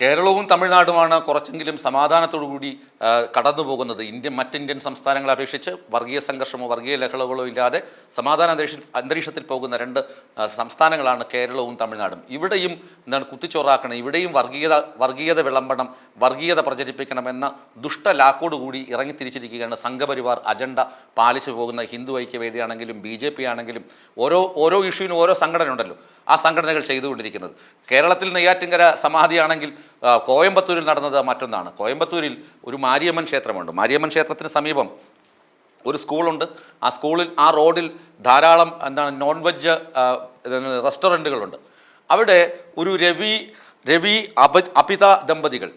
കേരളവും തമിഴ്നാടുമാണ് കുറച്ചെങ്കിലും സമാധാനത്തോടുകൂടി കൂടി കടന്നു പോകുന്നത്. ഇന്ത്യൻ മറ്റിന്ത്യൻ സംസ്ഥാനങ്ങളെ അപേക്ഷിച്ച് വർഗീയ സംഘർഷമോ വർഗീയ ലഹളകളോ ഇല്ലാതെ സമാധാന അന്തരീക്ഷ അന്തരീക്ഷത്തിൽ പോകുന്ന രണ്ട് സംസ്ഥാനങ്ങളാണ് കേരളവും തമിഴ്നാടും. ഇവിടെയും എന്താണ് കുത്തിച്ചോറാക്കണം? ഇവിടെയും വർഗീയത വർഗീയത വിളമ്പണം വർഗീയത പ്രചരിപ്പിക്കണമെന്ന ദുഷ്ടലാക്കോടുകൂടി ഇറങ്ങി തിരിച്ചിരിക്കുകയാണ് സംഘപരിവാർ അജണ്ട പാലിച്ചു പോകുന്ന ഹിന്ദു ഐക്യവേദിയാണെങ്കിലും ബി ജെ പി ആണെങ്കിലും. ഓരോ ഓരോ ഇഷ്യൂവിനും ഓരോ സംഘടന ഉണ്ടല്ലോ ആ സംഘടനകൾ ചെയ്തുകൊണ്ടിരിക്കുന്നത്. കേരളത്തിൽ നെയ്യാറ്റിങ്കര സമാധിയാണെങ്കിൽ കോയമ്പത്തൂരിൽ നടന്നത് മറ്റൊന്നാണ്. കോയമ്പത്തൂരിൽ ഒരു മാരിയമ്മൻ ക്ഷേത്രമുണ്ട്. മാരിയമ്മൻ ക്ഷേത്രത്തിന് സമീപം ഒരു സ്കൂളുണ്ട്. ആ സ്കൂളിൽ ആ റോഡിൽ ധാരാളം എന്താണ് നോൺ വെജ് റെസ്റ്റോറന്റുകളുണ്ട് അവിടെ ഒരു രവി രവി അപ അപിത ദമ്പതികൾ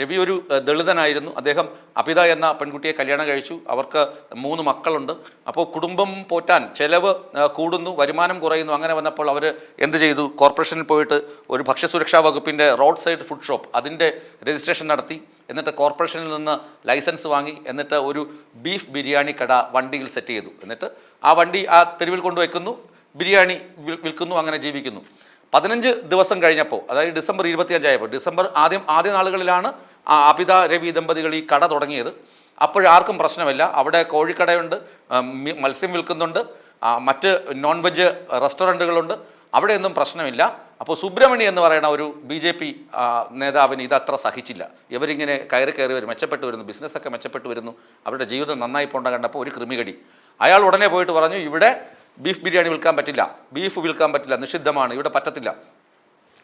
രവി ഒരു ദളിതനായിരുന്നു. അദ്ദേഹം അപിത എന്ന പെൺകുട്ടിയെ കല്യാണം കഴിച്ചു. അവർക്ക് മൂന്ന് മക്കളുണ്ട്. അപ്പോൾ കുടുംബം പോറ്റാൻ ചെലവ് കൂടുന്നു വരുമാനം കുറയുന്നു. അങ്ങനെ വന്നപ്പോൾ അവർ എന്ത് ചെയ്തു? കോർപ്പറേഷനിൽ പോയിട്ട് ഒരു ഭക്ഷ്യസുരക്ഷാ വകുപ്പിന്റെ റോഡ് സൈഡ് ഫുഡ് ഷോപ്പ് അതിന്റെ രജിസ്ട്രേഷൻ നടത്തി. എന്നിട്ട് കോർപ്പറേഷനിൽ നിന്ന് ലൈസൻസ് വാങ്ങി. എന്നിട്ട് ഒരു ബീഫ് ബിരിയാണി കട വണ്ടിയിൽ സെറ്റ് ചെയ്തു. എന്നിട്ട് ആ വണ്ടി ആ തെരുവിൽ കൊണ്ടുവയ്ക്കുന്നു. ബിരിയാണി വിൽക്കുന്നു അങ്ങനെ ജീവിക്കുന്നു. പതിനഞ്ച് ദിവസം കഴിഞ്ഞപ്പോൾ അതായത് ഡിസംബർ ഇരുപത്തിയഞ്ചായപ്പോൾ ഡിസംബർ ആദ്യം ആദ്യ നാളുകളിലാണ് അപിത രവി ദമ്പതികൾ ഈ കട തുടങ്ങിയത്. അപ്പോഴാർക്കും പ്രശ്നമില്ല. അവിടെ കോഴിക്കടയുണ്ട് മത്സ്യം വിൽക്കുന്നുണ്ട് മറ്റ് നോൺ വെജ് റെസ്റ്റോറന്റുകളുണ്ട് അവിടെയൊന്നും പ്രശ്നമില്ല. അപ്പോൾ സുബ്രഹ്മണ്യ എന്ന് പറയുന്ന ഒരു ബി ജെ പി നേതാവിന് ഇതത്ര സഹിച്ചില്ല. ഇവരിങ്ങനെ കയറി കയറി വരും മെച്ചപ്പെട്ടു വരുന്നു ബിസിനസ്സൊക്കെ മെച്ചപ്പെട്ടു വരുന്നു. അവരുടെ ജീവിതം നന്നായി പോണ്ട കണ്ടപ്പോൾ ഒരു ക്രിമികടി അയാൾ ഉടനെ പോയിട്ട് പറഞ്ഞു ഇവിടെ ബീഫ് ബിരിയാണി വിൽക്കാൻ പറ്റില്ല. ബീഫ് വിൽക്കാൻ പറ്റില്ല. നിഷിദ്ധമാണ്. ഇവിടെ പറ്റത്തില്ല.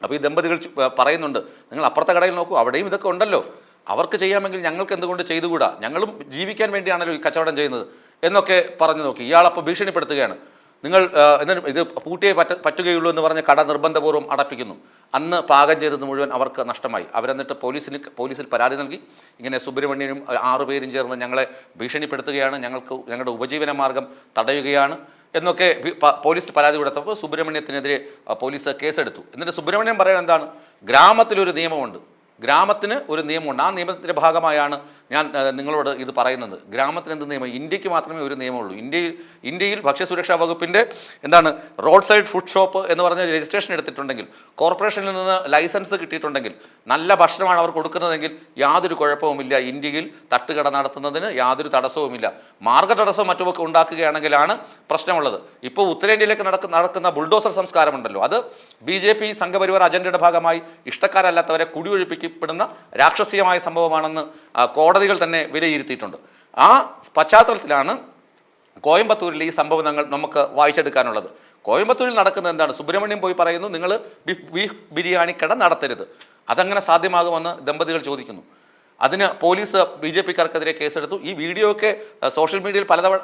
അപ്പോൾ ഈ ദമ്പതികൾ പറയുന്നുണ്ട് നിങ്ങൾ അപ്പുറത്തെ കടയിൽ നോക്കൂ. അവിടെയും ഇതൊക്കെ ഉണ്ടല്ലോ. അവർക്ക് ചെയ്യാമെങ്കിൽ ഞങ്ങൾക്ക് എന്തുകൊണ്ട് ചെയ്തുകൂടാ? ഞങ്ങളും ജീവിക്കാൻ വേണ്ടിയാണല്ലോ ഈ കച്ചവടം ചെയ്യുന്നത്. എന്നൊക്കെ പറഞ്ഞു നോക്കി. ഇയാളപ്പോൾ ഭീഷണിപ്പെടുത്തുകയാണ്. നിങ്ങൾ എന്തിനും ഇത് പൂട്ടിയേ പറ്റ പറ്റുകയുള്ളൂ എന്ന് പറഞ്ഞ് കട നിർബന്ധപൂർവം അടപ്പിക്കുന്നു. അന്ന് പാകം ചെയ്തത് മുഴുവൻ അവർക്ക് നഷ്ടമായി. അവരെന്നിട്ട് പോലീസിന് പോലീസിൽ പരാതി നൽകി. ഇങ്ങനെ സുബ്രഹ്മണ്യനും ആറുപേരും ചേർന്ന് ഞങ്ങളെ ഭീഷണിപ്പെടുത്തുകയാണ്. ഞങ്ങൾക്ക് ഞങ്ങളുടെ ഉപജീവന മാർഗം തടയുകയാണ്. എന്നൊക്കെ പോലീസ് പരാതി കൊടുത്തപ്പോൾ സുബ്രഹ്മണ്യത്തിനെതിരെ പോലീസ് കേസെടുത്തു. എന്നിട്ട് സുബ്രഹ്മണ്യം പറയുന്നത് എന്താണ്? ഗ്രാമത്തിലൊരു നിയമമുണ്ട്. ഗ്രാമത്തിന് ഒരു നിയമമുണ്ട്. ആ നിയമത്തിന്റെ ഭാഗമായാണ് ഞാൻ നിങ്ങളോട് ഇത് പറയുന്നത്. ഗ്രാമത്തിന് എന്ത് നിയമം? ഇന്ത്യയ്ക്ക് മാത്രമേ ഒരു നിയമമുള്ളൂ. ഇന്ത്യയിൽ ഇന്ത്യയിൽ ഭക്ഷ്യസുരക്ഷാ വകുപ്പിന്റെ എന്താണ് റോഡ് സൈഡ് ഫുഡ് ഷോപ്പ് എന്ന് പറഞ്ഞ രജിസ്ട്രേഷൻ എടുത്തിട്ടുണ്ടെങ്കിൽ കോർപ്പറേഷനിൽ നിന്ന് ലൈസൻസ് കിട്ടിയിട്ടുണ്ടെങ്കിൽ നല്ല ഭക്ഷണമാണ് അവർ കൊടുക്കുന്നതെങ്കിൽ യാതൊരു കുഴപ്പവുമില്ല. ഇന്ത്യയിൽ തട്ടുകട നടത്തുന്നതിന് യാതൊരു തടസ്സവുമില്ല. മാർഗ തടസ്സവും മറ്റുമൊക്കെ ഉണ്ടാക്കുകയാണെങ്കിലാണ് പ്രശ്നമുള്ളത്. ഇപ്പോൾ ഉത്തരേന്ത്യയിലേക്ക് നടക്കുന്ന നടക്കുന്ന ബുൾഡോസർ സംസ്കാരമുണ്ടല്ലോ. അത് ബി ജെ പി സംഘപരിവാർ അജണ്ടയുടെ ഭാഗമായി ഇഷ്ടക്കാരല്ലാത്തവരെ കുടിയൊഴിപ്പിക്കപ്പെടുന്ന രാക്ഷസീയമായ സംഭവമാണെന്ന് ആ, കോടതികൾ തന്നെ വിലയിരുത്തിയിട്ടുണ്ട്. ആ പശ്ചാത്തലത്തിലാണ് കോയമ്പത്തൂരിൽ ഈ സംഭവങ്ങൾ നമുക്ക് വായിച്ചെടുക്കാനുള്ളത്. കോയമ്പത്തൂരിൽ നടക്കുന്നത് എന്താണ്? സുബ്രഹ്മണ്യം പോയി പറയുന്നു നിങ്ങൾ ബീഫ് ബിരിയാണി കട നടത്തരുത്. അതങ്ങനെ സാധ്യമാകുമെന്ന് ദമ്പതികൾ ചോദിക്കുന്നു. അതിന് പോലീസ് ബി ജെ പിക്കാർക്കെതിരെ കേസെടുത്തു. ഈ വീഡിയോ ഒക്കെ സോഷ്യൽ മീഡിയയിൽ പലതവണ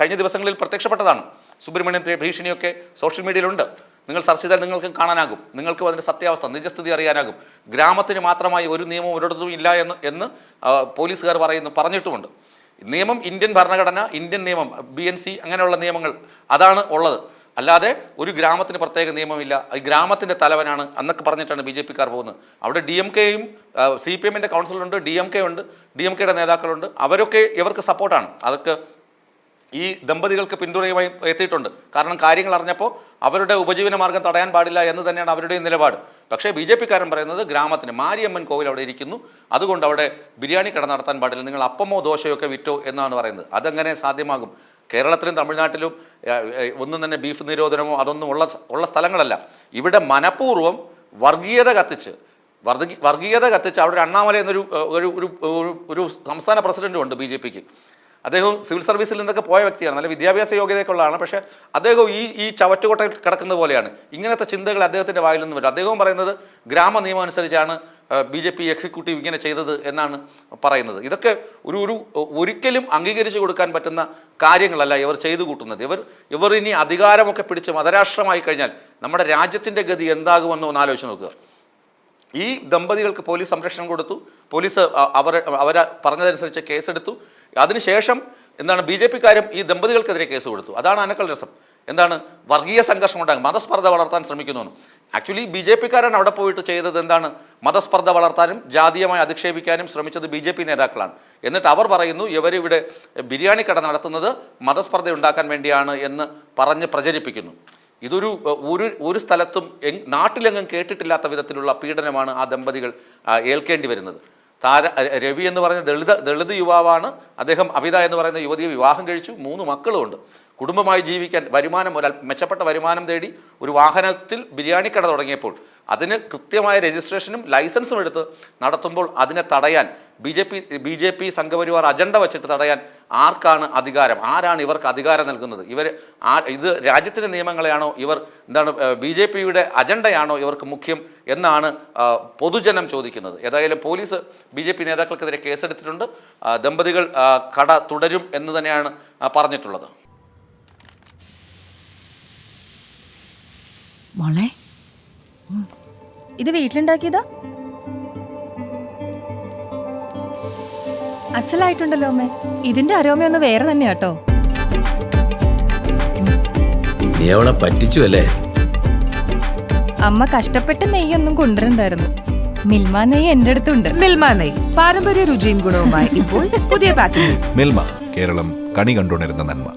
കഴിഞ്ഞ ദിവസങ്ങളിൽ പ്രത്യക്ഷപ്പെട്ടതാണ്. സുബ്രഹ്മണ്യത്തിന്റെ ഭീഷണിയൊക്കെ സോഷ്യൽ മീഡിയയിലുണ്ട്. നിങ്ങൾ സെർച്ച് ചെയ്താൽ നിങ്ങൾക്കും കാണാനാകും. നിങ്ങൾക്കും അതിന്റെ സത്യാവസ്ഥ നിജസ്ഥിതി അറിയാനാകും. ഗ്രാമത്തിന് മാത്രമായി ഒരു നിയമവും ഒരിടത്തും ഇല്ല എന്ന് എന്ന് പോലീസുകാർ പറയുന്നു പറഞ്ഞിട്ടുമുണ്ട്. നിയമം ഇന്ത്യൻ ഭരണഘടന ഇന്ത്യൻ നിയമം ബി എൻ സി അങ്ങനെയുള്ള നിയമങ്ങൾ അതാണ് ഉള്ളത്. അല്ലാതെ ഒരു ഗ്രാമത്തിന് പ്രത്യേക നിയമമില്ല. ഈ ഗ്രാമത്തിന്റെ തലവനാണ് എന്നൊക്കെ പറഞ്ഞിട്ടാണ് ബി ജെ പിക്കാർ പോകുന്നത്. അവിടെ ഡി എം കെയും സി പി എമ്മിന്റെ കൗൺസിലുണ്ട് ഡി എം കെ ഉണ്ട് ഡി എം കെയുടെ നേതാക്കളുണ്ട്. അവരൊക്കെ ഇവർക്ക് സപ്പോർട്ടാണ് അതൊക്കെ ഈ ദമ്പതികൾക്ക് പിന്തുണയുമായി എത്തിയിട്ടുണ്ട്. കാരണം കാര്യങ്ങൾ അറിഞ്ഞപ്പോൾ അവരുടെ ഉപജീവന മാർഗം തടയാൻ പാടില്ല എന്ന് തന്നെയാണ് അവരുടെയും നിലപാട്. പക്ഷേ ബി ജെ പിക്കാരൻ പറയുന്നത് ഗ്രാമത്തിന് മാരിയമ്മൻ കോവിൽ അവിടെ ഇരിക്കുന്നു. അതുകൊണ്ട് അവിടെ ബിരിയാണി കട നടത്താൻ പാടില്ല. നിങ്ങൾ അപ്പമോ ദോശയോ ഒക്കെ വിറ്റോ എന്നാണ് പറയുന്നത്. അതെങ്ങനെ സാധ്യമാകും. കേരളത്തിലും തമിഴ്നാട്ടിലും ഒന്നും തന്നെ ബീഫ് നിരോധനമോ അതൊന്നും ഉള്ള ഉള്ള സ്ഥലങ്ങളല്ല. ഇവിടെ മനഃപൂർവം വർഗീയത കത്തിച്ച് വർഗീ വർഗീയത കത്തിച്ച് അവിടെ അണ്ണാമല എന്നൊരു ഒരു- ഒരു സംസ്ഥാന പ്രസിഡന്റും ഉണ്ട് ബി ജെ പിക്ക്. അദ്ദേഹം സിവിൽ സർവീസിൽ നിന്നൊക്കെ പോയ വ്യക്തിയാണ്. നല്ല വിദ്യാഭ്യാസ യോഗ്യതയൊക്കെ ആളാണ് പക്ഷേ അദ്ദേഹം ഈ ഈ ചവറ്റുകൊട്ടയിൽ കിടക്കുന്ന പോലെയാണ്. ഇങ്ങനത്തെ ചിന്തകൾ അദ്ദേഹത്തിന്റെ വായിൽ നിന്ന് വരും. അദ്ദേഹവും പറയുന്നത് ഗ്രാമ നിയമം അനുസരിച്ചാണ് ബി ജെ പി എക്സിക്യൂട്ടീവ് ഇങ്ങനെ ചെയ്തത് എന്നാണ് പറയുന്നത്. ഇതൊക്കെ ഒരു ഒരു ഒരിക്കലും അംഗീകരിച്ചു കൊടുക്കാൻ പറ്റുന്ന കാര്യങ്ങളല്ല ഇവർ ചെയ്തു കൂട്ടുന്നത്. ഇവർ ഇവർ ഇനി അധികാരമൊക്കെ പിടിച്ച് മതരാഷ്ട്രമായി കഴിഞ്ഞാൽ നമ്മുടെ രാജ്യത്തിന്റെ ഗതി എന്താകുമെന്ന് ഒന്ന് ആലോചിച്ച് നോക്കുക. ഈ ദമ്പതികൾക്ക് പോലീസ് സംരക്ഷണം കൊടുത്തു. പോലീസ് അവർ അവരെ പറഞ്ഞതനുസരിച്ച് കേസെടുത്തു. അതിനുശേഷം എന്താണ് ബി ജെ പിക്കാരും ഈ ദമ്പതികൾക്കെതിരെ കേസ് കൊടുത്തു. അതാണ് അനക്കൽ രസം. എന്താണ് വർഗീയ സംഘർഷം ഉണ്ടാകും മതസ്പർദ്ധ വളർത്താൻ ശ്രമിക്കുന്നു ആക്ച്വലി ബി ജെ പിക്കാരാണ് അവിടെ പോയിട്ട് ചെയ്തത് എന്താണ്? മതസ്പർദ്ധ വളർത്താനും ജാതീയമായി അധിക്ഷേപിക്കാനും ശ്രമിച്ചത് ബി ജെ പി നേതാക്കളാണ്. എന്നിട്ട് അവർ പറയുന്നു ഇവരിവിടെ ബിരിയാണി കട നടത്തുന്നത് മതസ്പർദ്ധ ഉണ്ടാക്കാൻ വേണ്ടിയാണ് എന്ന് പറഞ്ഞ് പ്രചരിപ്പിക്കുന്നു. ഇതൊരു ഒരു ഒരു സ്ഥലത്തും നാട്ടിലെങ്ങും കേട്ടിട്ടില്ലാത്ത വിധത്തിലുള്ള പീഡനമാണ് ആ ദമ്പതികൾ ഏൽക്കേണ്ടി വരുന്നത്. താര രവി എന്ന് പറയുന്ന ദളിത് ദളിത് യുവാവാണ് അദ്ദേഹം അമിത എന്ന് പറയുന്ന യുവതിയെ വിവാഹം കഴിച്ചു. മൂന്ന് മക്കളുമുണ്ട്. കുടുംബമായി ജീവിക്കാൻ വരുമാനം ഒരു മെച്ചപ്പെട്ട വരുമാനം തേടി ഒരു വാഹനത്തിൽ ബിരിയാണി കട തുടങ്ങിയപ്പോൾ അതിന് കൃത്യമായ രജിസ്ട്രേഷനും ലൈസൻസും എടുത്ത് നടത്തുമ്പോൾ അതിനെ തടയാൻ B J P B J P Sangh Parivar agenda വെച്ചിട്ട് തടയാൻ ആർക്കാണ് അധികാരം? ആരാണ് ഇവർക്ക് അധികാരം നൽകുന്നത്? ഇവർ ആ ഇത് രാജ്യത്തിന്റെ നിയമങ്ങളെയാണോ ഇവർ എന്താണ് ബി ജെ പിയുടെ അജണ്ടയാണോ ഇവർക്ക് മുഖ്യം എന്നാണ് പൊതുജനം ചോദിക്കുന്നത്. ഏതായാലും പോലീസ് ബി ജെ പി നേതാക്കൾക്കെതിരെ കേസെടുത്തിട്ടുണ്ട്. ദമ്പതികൾ കട തുടരും എന്ന് തന്നെയാണ് പറഞ്ഞിട്ടുള്ളത്. മോളെ. ഇത് വീട്ടിലുണ്ടാക്കിയതാ? അസലായിട്ടുണ്ടല്ലോ അമ്മേ. ഇതിന്റെ അരോമയൊന്ന് വേറെ തന്നെ കേട്ടോ. നീ അവളെ പറ്റിച്ചു അല്ലേ? അമ്മ കഷ്ടപ്പെട്ട നെയ്യൊന്നും കൊണ്ടുവരണ്ടായിരുന്നു. മിൽമ നെയ്യ് എന്റെ അടുത്തുണ്ട്. മിൽമ നെയ്യ്. പാരമ്പര്യ രുചിയും ഗുണവുമായി ഇപ്പോൾ പുതിയ പാക്കേജ് മിൽമ കേരളം കണി കണ്ടുണരുന്ന നന്മ.